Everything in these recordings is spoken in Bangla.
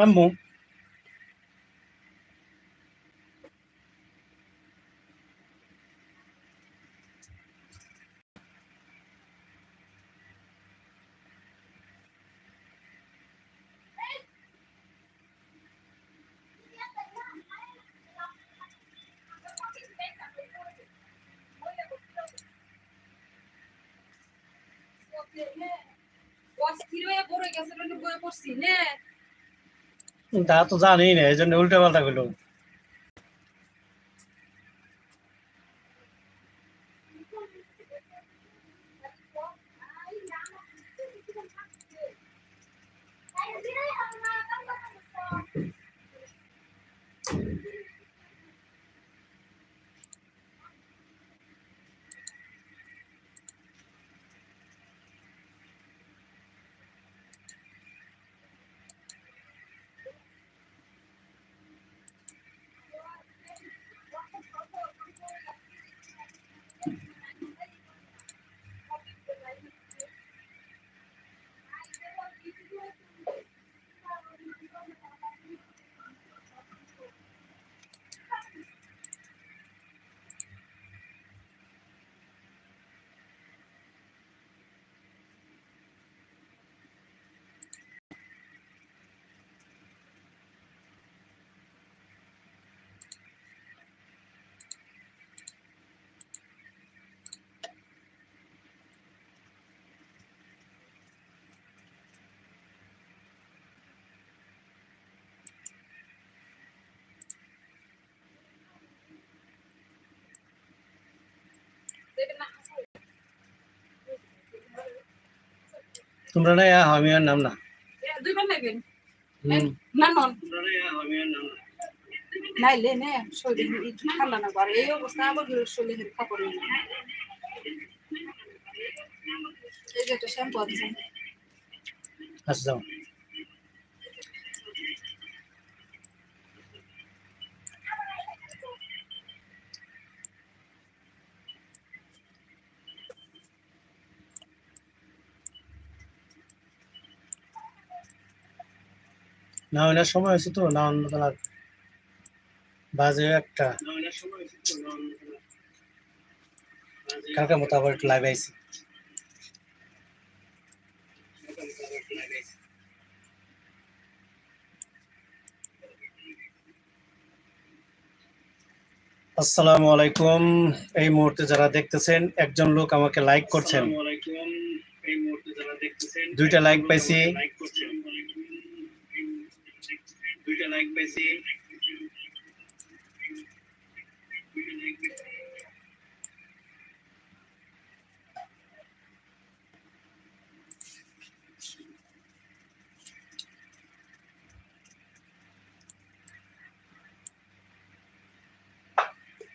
আম্মু অস্থির হয়ে পড়ে গেছে বলে বয়ে পড়ছি নে তা তো জানি না এই জন্য উল্টা পাল্টা করল তোমরা না আমি আর নাম না। দুইবার নেবেন হুম। না নন তোমরা না আমি আর নাম না। নাইলে নে শরীর একটু ঠান্ডা না করে এই অবস্থা আবার শরীরের কাপড় এই যে একটা শ্যাম্পু আছে। আচ্ছা যাও। না ওনার সময় হয়েছে তো না অন্য তোমার বাজে একটা। কালকে মতো আবার একটু লাইভ আইছি। আসসালামু আলাইকুম। এই মুহূর্তে যারা দেখতেছেন একজন লোক আমাকে লাইক করছেন। দুইটা লাইক পাইছি। দুইটা লাইক পাইছি।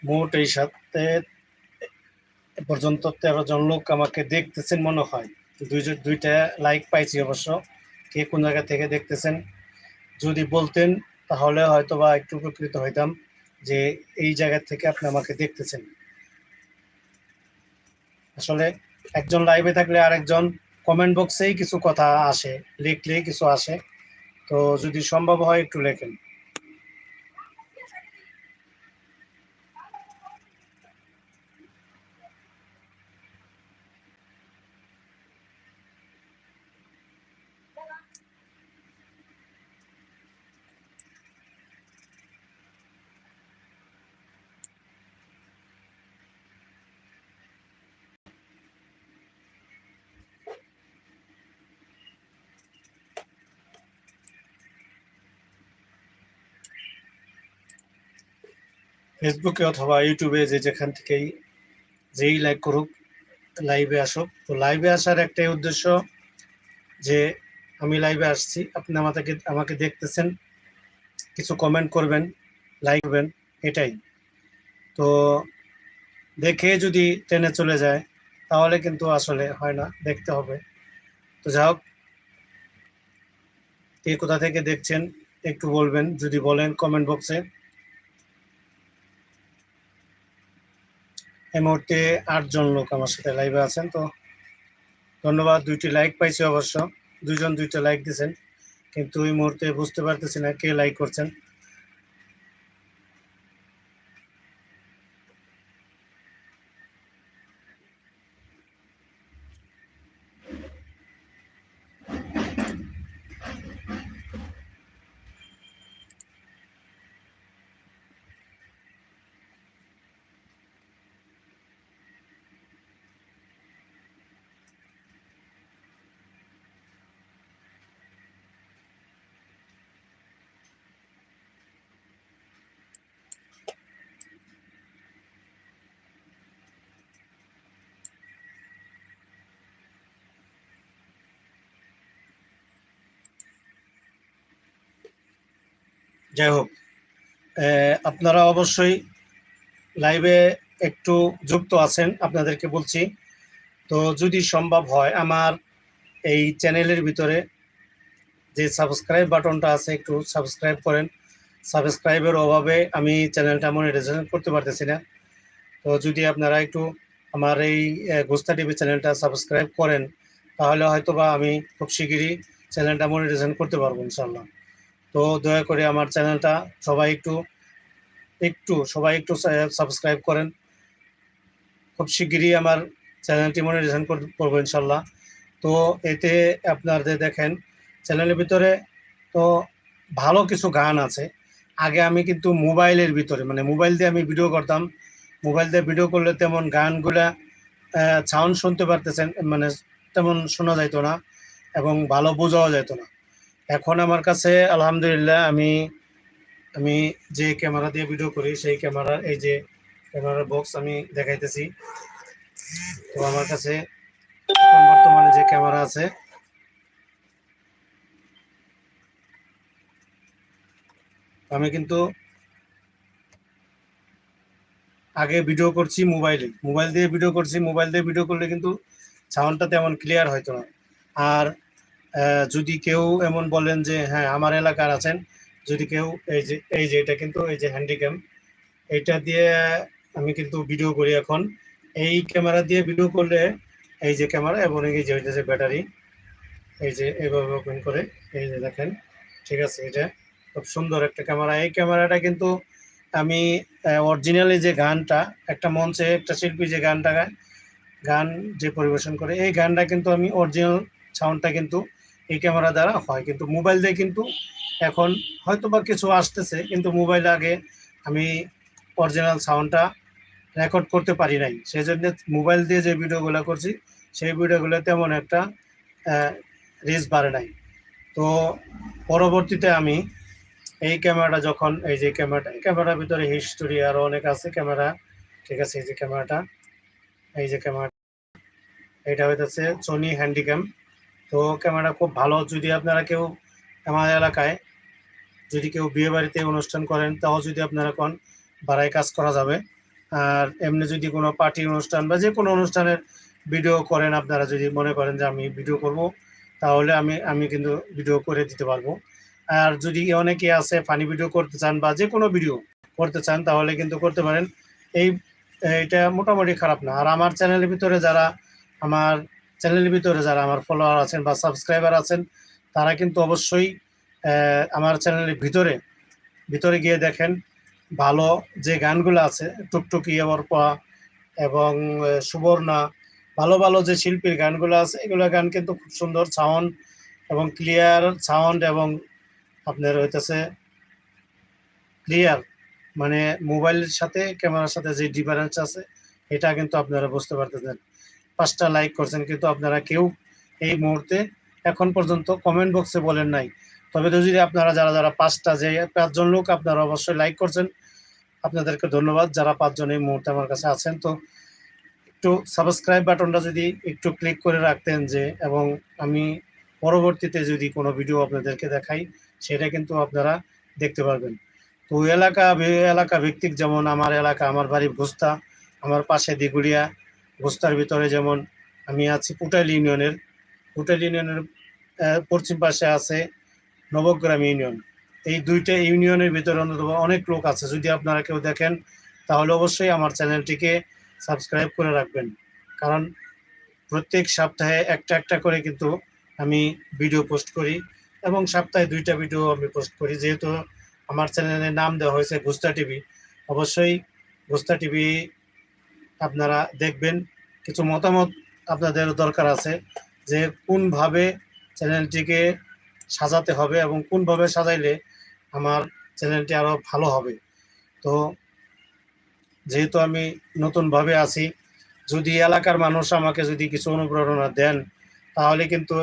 মোট এই সাথে পর্যন্ত তেরো জন লোক আমাকে দেখতেছেন, মনে হয়। দুইটা লাইক পাইছি অবশ্য। কে কোন জায়গা থেকে দেখতেছেন? যদি বলতেন, তাহলে হয়তো বা একটু উপকৃত হইতাম যে এই জায়গা থেকে আপনি আমাকে দেখতেছেন। আসলে একজন লাইভে থাকলে আরেকজন কমেন্ট বক্সেই কিছু কথা আসে, লিখলেই কিছু আসে। তো যদি সম্ভব হয় একটু লেখেন। ফেসবুকে অথবা ইউটিউবে যে যেখান থেকেই যেই লাইক করুক লাইভে আসুক। তো লাইভে আসার একটাই উদ্দেশ্য যে, আমি লাইভে আসছি। আপনি আমাকে আমাকে দেখতেছেন, কিছু কমেন্ট করবেন লাইক করবেন, এটাই। তো দেখে যদি ট্রেনে চলে যায়, তাহলে কিন্তু আসলে হয় না, দেখতে হবে। তো যা হোক, কে কোথা থেকে দেখছেন, একটু বলবেন, যদি বলেন কমেন্ট বক্সে এই মুহূর্তে আটজন লোক আমার সাথে লাইভে আছেন, তো ধন্যবাদ। দুইটি লাইক পাইছি অবশ্য। দুইজন দুইটা লাইক দিয়েছেন কিন্তু এই মুহূর্তে বুঝতে পারতেছি না কে লাইক করছেন। যাই হোক আপনারা অবশ্যই লাইভে একটু যুক্ত আছেন, আপনাদেরকে বলছি। তো যদি সম্ভব হয়, আমার এই চ্যানেলের ভিতরে যে সাবস্ক্রাইব বাটনটা আছে, একটু সাবস্ক্রাইব করেন। সাবস্ক্রাইবের অভাবে আমি চ্যানেলটা মনিটাইজেশন করতে পারতেছি না। তো যদি আপনারা একটু আমার এই গোস্তা টিভি চ্যানেলটা সাবস্ক্রাইব করেন, তাহলে হয়তোবা আমি খুব শিগগিরই চ্যানেলটা মনিটাইজেশন করতে পারব ইনশাল্লাহ তো দয়া করে আমার চ্যানেলটা সবাই একটু একটু, সবাই একটু সাবস্ক্রাইব করেন। খুব শিগগিরই আমার চ্যানেলটি মনিটাইজেশন করব ইনশাল্লাহ। তো এতে আপনাদের দেখেন, চ্যানেলের ভিতরে তো ভালো কিছু গান আছে। আগে আমি কিন্তু মোবাইলের ভিতরে মানে মোবাইল দিয়ে আমি ভিডিও করতাম। মোবাইল দিয়ে ভিডিও করলে তেমন গানগুলা সাউন্ড শুনতে পারতেছেন মানে তেমন শোনা যাইতো না এবং ভালো বোঝাও যেত না। এখন আমার কাছে, আলহামদুলিল্লাহ, আমি আমি যে ক্যামেরা দিয়ে ভিডিও করি, সেই ক্যামেরার এই যে ক্যামেরার বক্স আমি দেখাইতেছি। তো আমার কাছে বর্তমানে যে ক্যামেরা আছে, আমি কিন্তু আগে ভিডিও করছি মোবাইলে মোবাইল দিয়ে ভিডিও করছি মোবাইল দিয়ে ভিডিও করলে কিন্তু সাউন্ডটা তেমন ক্লিয়ার হয়তো না। আর যদি কেউ এমন বলেন যে হ্যাঁ আমার এলাকার আছেন। যদি কেউ, এই যে এই যে, এটা কিন্তু, এই যে হ্যান্ডিক্যাম এটা দিয়ে আমি কিন্তু ভিডিও করি এখন। এই ক্যামেরা দিয়ে ভিডিও করলে, এই যে ক্যামেরা এবং এই যে হইতেছে ব্যাটারি, এই যে, এভাবে ওপেন করে, এই যে দেখেন, ঠিক আছে, এটা খুব সুন্দর একটা ক্যামেরা। এই ক্যামেরাটা কিন্তু আমি অরিজিনালি যে গানটা, একটা মঞ্চে, একটা শিল্পী যে গানটা গায়, গান যে পরিবেশন করে, এই গানটা কিন্তু আমি অরিজিনাল সাউন্ডটা কিন্তু এই ক্যামেরা দ্বারা হয়। কিন্তু মোবাইল দিয়ে কিন্তু এখন হয়তো বা কিছু আসতেছে, কিন্তু মোবাইল আগে আমি অরিজিনাল সাউন্ডটা রেকর্ড করতে পারি নাই। সেই জন্য মোবাইল দিয়ে যে ভিডিওগুলো করছি, সেই ভিডিওগুলো তেমন একটা রিচ বাড়ে নাই। তো পরবর্তীতে আমি এই ক্যামেরাটা যখন, এই যে ক্যামেরাটা এই ক্যামেরার ভিতরে হিস্টোরি আরও অনেক আছে। ক্যামেরা ঠিক আছে, এই যে ক্যামেরাটা এই যে ক্যামেরাটা এটা হইতেছে সোনি হ্যান্ডিক্যাম তো ক্যামেরা খুব ভালো। যদি আপনারা কেউ আমার এলাকায় যদি কেউ বিয়ে বাড়িতে অনুষ্ঠান করেন, তাও যদি আপনারা কোন বাড়ায় কাজ করা যাবে। আর এমনি যদি কোনো পার্টি অনুষ্ঠান বা যে কোনো অনুষ্ঠানের ভিডিও করেন, আপনারা যদি মনে করেন যে আমি ভিডিও করব, তাহলে আমি আমি কিন্তু ভিডিও করে দিতে পারব। আর যদি অনেকে আছে ফানি ভিডিও করতে চান বা যে কোনো ভিডিও করতে চান, তাহলে কিন্তু করতে পারেন। এই এটা মোটামুটি খারাপ না। আর আমার চ্যানেলের ভিতরে যারা আমার চ্যানেলের ভিতরে যারা আমার ফলোয়ার আছেন বা সাবস্ক্রাইবার আছেন, তারা কিন্তু অবশ্যই আমার চ্যানেলের ভিতরে ভিতরে গিয়ে দেখেন ভালো যে গানগুলো আছে, টুকটুকি, অর্পা এবং সুবর্ণা, ভালো ভালো যে শিল্পীর গানগুলো আছে, এগুলো গান কিন্তু খুব সুন্দর সাউন্ড এবং ক্লিয়ার সাউন্ড এবং আপনার হইতেছে ক্লিয়ার মানে মোবাইলের সাথে ক্যামেরার সাথে যে ডিফারেন্স আছে, এটা কিন্তু আপনারা বুঝতে পারতেছেন। পাঁচটা লাইক করছেন, কিন্তু আপনারা কেউ এই মুহূর্তে এখন পর্যন্ত কমেন্ট বক্সে বলেন নাই। তবে তো যদি আপনারা যারা যারা পাঁচটা যে পাঁচজন লোক, আপনারা অবশ্যই লাইক করছেন। আপনাদেরকে ধন্যবাদ যারা পাঁচজন এই মুহূর্তে আমার কাছে আছেন। তো একটু সাবস্ক্রাইব বাটনটা যদি একটু ক্লিক করে রাখতেন যে, এবং আমি পরবর্তীতে যদি কোনো ভিডিও আপনাদেরকে দেখাই, সেটা কিন্তু আপনারা দেখতে পারবেন। তো এলাকা এলাকা ভিত্তিক যেমন আমার এলাকা, আমার বাড়ি ভুস্তা, আমার পাশে দিগুড়িয়া ভুস্তার ভিতরে যেমন আমি আছি পুটাইল ইউনিয়নের পুটাইল ইউনিয়নের পশ্চিম পাশে আছে নবগ্রাম ইউনিয়ন। এই দুইটা ইউনিয়নের ভিতরে অন্তত অনেক লোক আছে, যদি আপনারা কেউ দেখেন, তাহলে অবশ্যই আমার চ্যানেলটিকে সাবস্ক্রাইব করে রাখবেন। কারণ প্রত্যেক সপ্তাহে একটা একটা করে কিন্তু আমি ভিডিও পোস্ট করি এবং সপ্তাহে দুইটা ভিডিও আমি পোস্ট করি। যেহেতু আমার চ্যানেলের নাম দেওয়া হয়েছে গুস্তা টিভি, অবশ্যই গুস্তা টিভি আপনারা দেখবেন, কিছু মতামত আপনাদের দরকার আছে যে কোনভাবে চ্যানেলটিকে সাজাতে হবে এবং কোনভাবে সাজাইলে আমার চ্যানেলটি আরও ভালো হবে। তো যেহেতু আমি নতুনভাবে আছি, যদি এলাকার মানুষ আমাকে যদি কিছু অনুপ্রেরণা দেন, তাহলে কিন্তু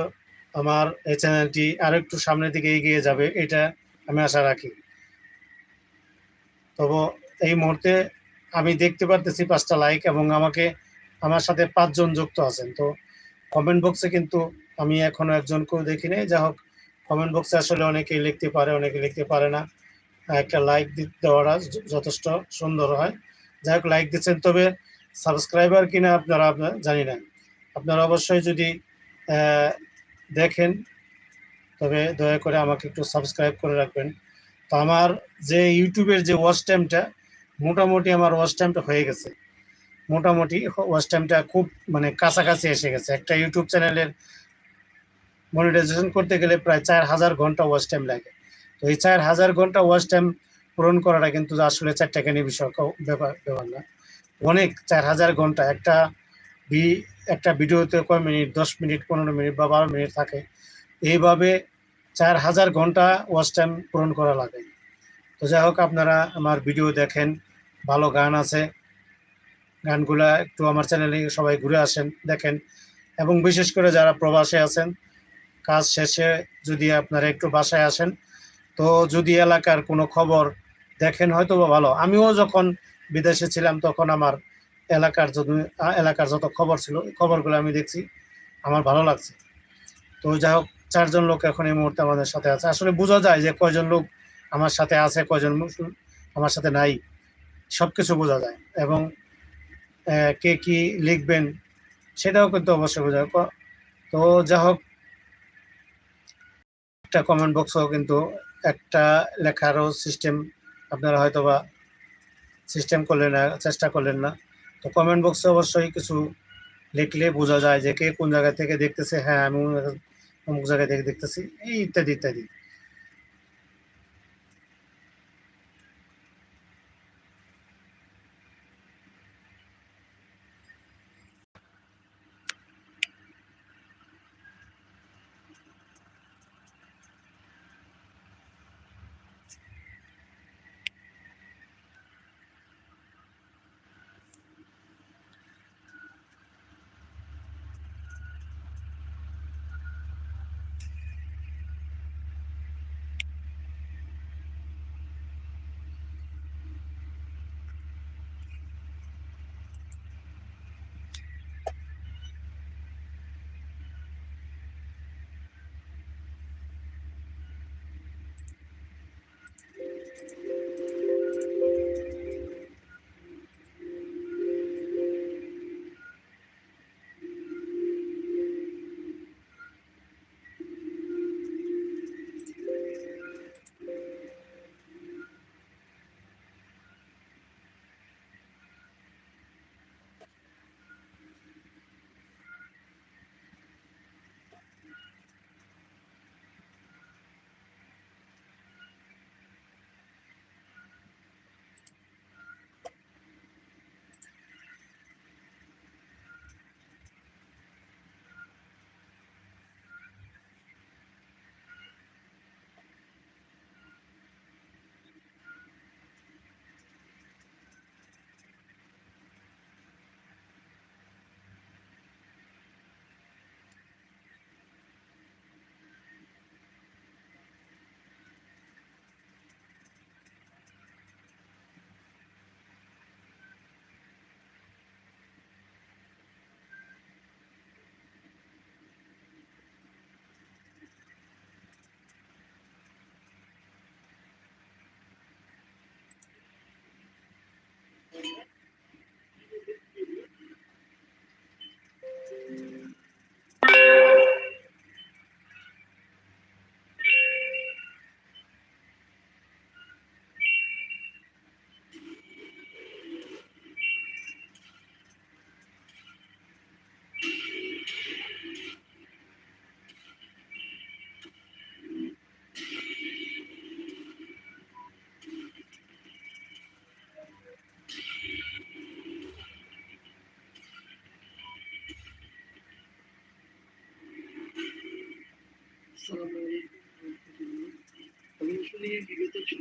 আমার এই চ্যানেলটি আরও একটু সামনের দিকে এগিয়ে যাবে, এটা আমি আশা রাখি। তবু এই মুহূর্তে আমি দেখতে পারতেছি পাঁচটা লাইক এবং আমাকে, আমার সাথে পাঁচজন যুক্ত আছেন। তো কমেন্ট বক্সে কিন্তু আমি এখনও একজনকেও দেখি নাই। যা হোক কমেন্ট বক্সে আসলে অনেকেই লিখতে পারে, অনেকে লিখতে পারে না। একটা লাইক দেওয়াটা যথেষ্ট সুন্দর হয়। যাই হোক লাইক দিচ্ছেন, তবে সাবস্ক্রাইবার কিনা আপনার জানি না। আপনারা অবশ্যই যদি দেখেন, তবে দয়া করে আমাকে একটু সাবস্ক্রাইব করে রাখবেন। তো আমার যে ইউটিউবের যে ওয়াচ টাইমটা মোটামুটি আমার ওয়াচ টাইমটা হয়ে গেছে। মোটামুটি ওয়াচ টাইমটা খুব মানে কাছাকাছি এসে গেছে। একটা ইউটিউব চ্যানেলের মনিটাইজেশন করতে গেলে প্রায় চার হাজার ঘণ্টা ওয়াচ টাইম লাগে। তো এই চার হাজার ঘণ্টা ওয়াচ টাইম পূরণ করাটা কিন্তু আসলে চার টাকানি বিষয়, ক- ব্যাপার ব্যাপার না। অনেক চার হাজার ঘণ্টা একটা ভি একটা ভিডিওতে কয় মিনিট, দশ মিনিট, পনেরো মিনিট বা বারো মিনিট থাকে। এইভাবে চার হাজার ঘণ্টা ওয়াচ টাইম পূরণ করা লাগে। তো যাই হোক, আপনারা আমার ভিডিও দেখেন, ভালো গান আছে। গানগুলা একটু আমার চ্যানেলে সবাই ঘুরে আসেন, দেখেন। এবং বিশেষ করে যারা প্রবাসে আছেন, কাজ শেষে যদি আপনারা একটু বাসায় আসেন, তো যদি এলাকার কোনো খবর দেখেন হয়তো ভালো। আমিও যখন বিদেশে ছিলাম, তখন আমার এলাকার যত এলাকার যত খবর ছিল খবরগুলো আমি দেখছি, আমার ভালো লাগছে। তো যাই হোক, চারজন লোক এখন এই মুহূর্তে আমাদের সাথে আছে। আসলে বোঝা যায় যে কয়জন লোক আমার সাথে আছে কজন লোক আমার সাথে নাই সব কিছু বোঝা যায়। এবং কে কি লিখবেন সেটাও কিন্তু অবশ্যই বোঝা তো যা হোক, একটা কমেন্ট বক্সও কিন্তু একটা লেখারও সিস্টেম আপনারা হয়তো বা সিস্টেম করলেন না, চেষ্টা করলেন না। তো কমেন্ট বক্সে অবশ্যই কিছু লিখলে বোঝা যায় যে কে কোন জায়গা থেকে দেখতেছে হ্যাঁ আমি অমুক জায়গা থেকে দেখতেছি, এই ইত্যাদি ইত্যাদি।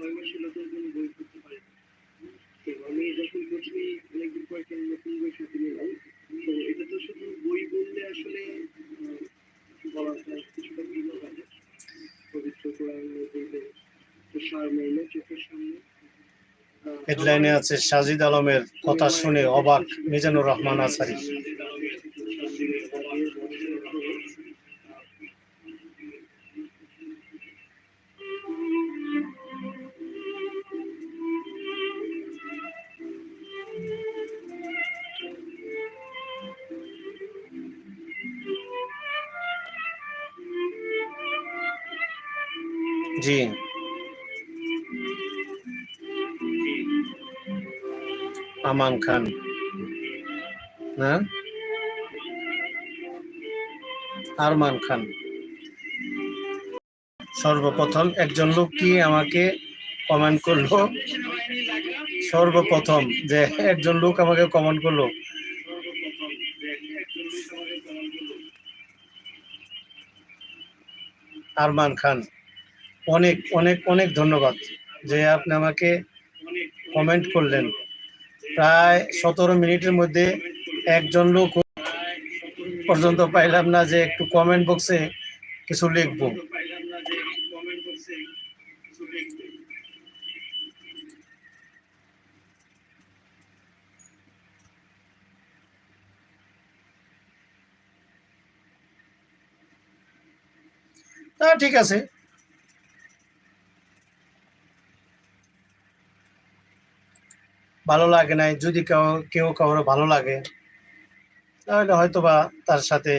তো বই তো আমি যখন অনেকদিন পর একটা নতুন বই সাথে নিলাম তো এটা তো শুধু বই বললে আসলে বলা যায় কিছুটা ভিন্ন লাগে পবিত্র কোরআন বলতে সার চোখের সামনে। হেডলাইনে আছে, সাজিদ আলমের কথা শুনে অবাক মিজানুর রহমান আসারি জি। আমান খান। না? আরমান খান। সর্বপ্রথম একজন লোক কি আমাকে কমেন্ট করল? সর্বপ্রথম যে একজন লোক আমাকে কমেন্ট করল। আরমান খান। অনেক অনেক অনেক ধন্যবাদ যে আপনি আমাকে কমেন্ট করলেন। প্রায় সতেরো মিনিটের মধ্যে একজন লোক পর্যন্ত পাইলাম না যে একটু কমেন্ট বক্সে কিছু লিখব। তা ঠিক আছে। ভালো লাগে নাই, যদি কেউ কেউ কারোর ভালো লাগে, তাহলে হয়তোবা তার সাথে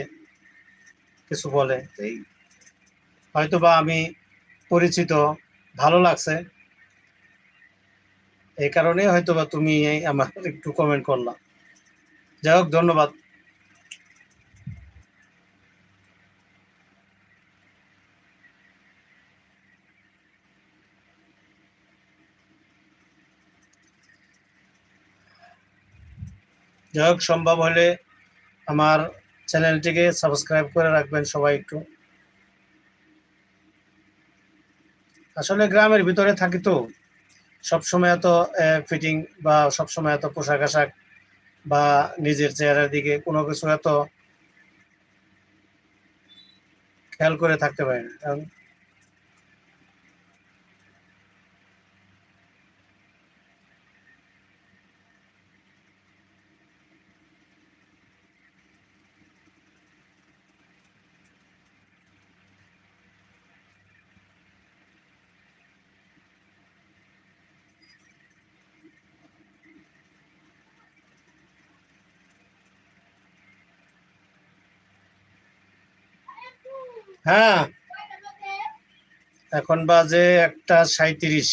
কিছু বলে। এই হয়তোবা আমি পরিচিত, ভালো লাগছে। এই কারণে হয়তোবা তুমি আমার একটু কমেন্ট করলাম যাই হোক, ধন্যবাদ। যাই হোক সম্ভব হলে আমার চ্যানেলটিকে সাবস্ক্রাইব করে রাখবেন সবাই একটু। আসলে গ্রামের ভিতরে থাকি তো, সবসময় এত ফিটিং বা সবসময় এত পোশাক আশাক বা নিজের চেহারার দিকে কোনো কিছু এত খেয়াল করে থাকতে পারি না। কারণ হ্যাঁ। এখন বাজে একটা সাঁইত্রিশ।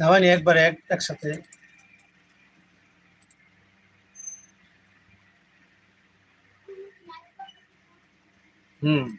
धवन एक बार एक तक सकते हम्म।